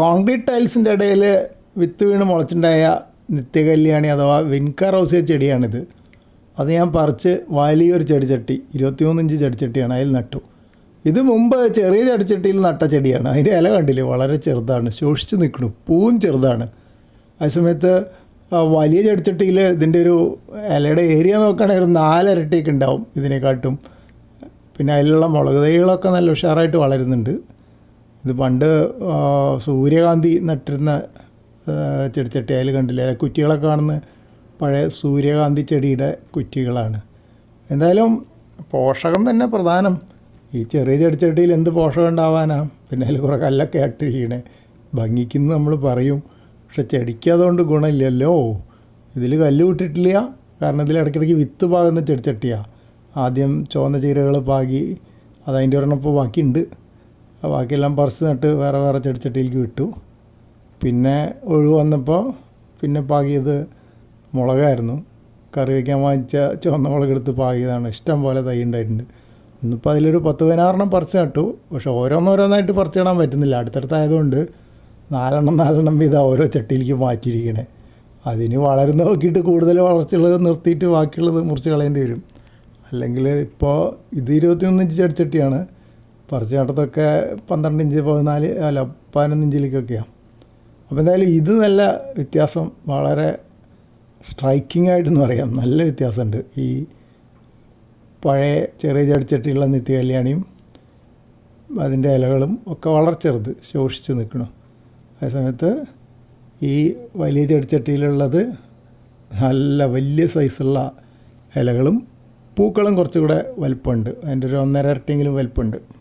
Concrete ടൈൽസിന്റെ ഇടയിൽ വിത്ത് വീണ് മുളച്ചുണ്ടായ നിത്യകല്യാണി അഥവാ വിൻകാർ ഹൗസിയ ചെടിയാണിത്. അത് ഞാൻ പറിച്ച് വലിയൊരു ചെടിച്ചട്ടി ഇരുപത്തിമൂന്ന് ഇഞ്ച് ചെടിച്ചട്ടിയാണ് അതിൽ നട്ടു. ഇത് മുമ്പ് ചെറിയ ചെടിച്ചട്ടിയിൽ നട്ട ചെടിയാണ്. അതിന്റെ ഇല കണ്ടില്ലേ? വളരെ ചെറുതാണ്. ശോഷിച്ച് നിൽക്കണു. പൂവും ചെറുതാണ്. ആ സമയത്ത് വലിയ ചെടിച്ചട്ടിയിൽ ഇതിന്റെ ഒരു ഇലയുടെ ഏരിയ നോക്കുകയാണെങ്കിൽ ഒരു നാലിരട്ടിയൊക്കെ ഉണ്ടാവും ഇതിനെക്കാട്ടും. പിന്നെ അതിലുള്ള മുളക് തൈകളൊക്കെ നല്ല ഉഷാറായിട്ട് വളരുന്നുണ്ട്. ഇത് പണ്ട് സൂര്യകാന്തി നട്ടിരുന്ന ചെടിച്ചട്ടി അതിൽ കണ്ടില്ലേ? കുറ്റികളൊക്കെ കാണുന്ന പഴയ സൂര്യകാന്തി ചെടിയുടെ കുറ്റികളാണ്. എന്തായാലും പോഷകം തന്നെ പ്രധാനം. ഈ ചെറിയ ചെടിച്ചട്ടിയിൽ എന്ത് പോഷകം ഉണ്ടാവാനാ? പിന്നെ അതിൽ കുറേ കല്ലൊക്കെ ആട്ടിരിക്കണേ ഭംഗിക്കുന്നു നമ്മൾ പറയും. പക്ഷെ ചെടിക്ക് അതുകൊണ്ട് ഗുണമില്ലല്ലോ. ഇതിൽ കല്ല് വിട്ടിട്ടില്ല കാരണം ഇതിൽ ഇടയ്ക്കിടയ്ക്ക് വിത്ത് പാകുന്ന ചെടിച്ചട്ടിയാണ് ആദ്യം ചുവന്ന ചീരകൾ പാകി അതതിന്റെ ഒരെണ്ണം ഇപ്പോൾ ബാക്കിയുണ്ട്. ബാക്കിയെല്ലാം പറിച്ച് നട്ട് വേറെ വേറെ ചെടിച്ചട്ടിയിലേക്ക് വിട്ടു. പിന്നെ ഒഴിവ് വന്നപ്പോൾ പിന്നെ പാകിയത് മുളകായിരുന്നു. കറി വയ്ക്കാൻ വാങ്ങിച്ച ചുവന്ന മുളക് എടുത്ത് പാകിയതാണ്. ഇഷ്ടം പോലെ തൈ ഉണ്ടായിട്ടുണ്ട്. ഇന്നിപ്പോൾ അതിലൊരു പത്ത് പതിനാറെണ്ണം പറിച്ച് നട്ടു. പക്ഷെ ഓരോന്നോരോന്നായിട്ട് പറിച്ച് നടാൻ പറ്റുന്നില്ല. അടുത്തടുത്തായതുകൊണ്ട് നാലെണ്ണം നാലെണ്ണം വീതം ഓരോ ചട്ടിയിലേക്ക് മാറ്റിയിരിക്കണേ. അതിന് വളരുന്ന നോക്കിയിട്ട് കൂടുതൽ വളർച്ചയുള്ളത് നിർത്തിയിട്ട് ബാക്കിയുള്ളത് മുറിച്ച് കളയേണ്ടി വരും. അല്ലെങ്കിൽ ഇപ്പോൾ ഇത് ഇരുപത്തിയൊന്ന് ഇഞ്ച് ചെടിച്ചട്ടിയാണ്. പറിച്ച് നട്ടതൊക്കെ പന്ത്രണ്ട് ഇഞ്ച് പതിനാല് അല്ല പതിനൊന്ന് ഇഞ്ചിലേക്കൊക്കെയാണ് അപ്പോൾ എന്തായാലും ഇത് നല്ല വ്യത്യാസം വളരെ സ്ട്രൈക്കിംഗ് ആയിട്ടെന്ന് പറയാം. നല്ല വ്യത്യാസമുണ്ട്. ഈ പഴയ ചെറിയ ചടിച്ചട്ടിയുള്ള നിത്യ കല്യാണിയും അതിന്റെ ഇലകളും ഒക്കെ വളരെ ചെറുത് ശോഷിച്ച് നിൽക്കണം അതേസമയത്ത് ഈ വലിയ ചെടിച്ചട്ടിയിലുള്ളത് നല്ല വലിയ സൈസുള്ള ഇലകളും പൂക്കളും കുറച്ചുകൂടെ വലിപ്പമുണ്ട്. അതിന്റെ ഒരു ഒന്നര ഇരട്ടിയെങ്കിലും വലിപ്പമുണ്ട്.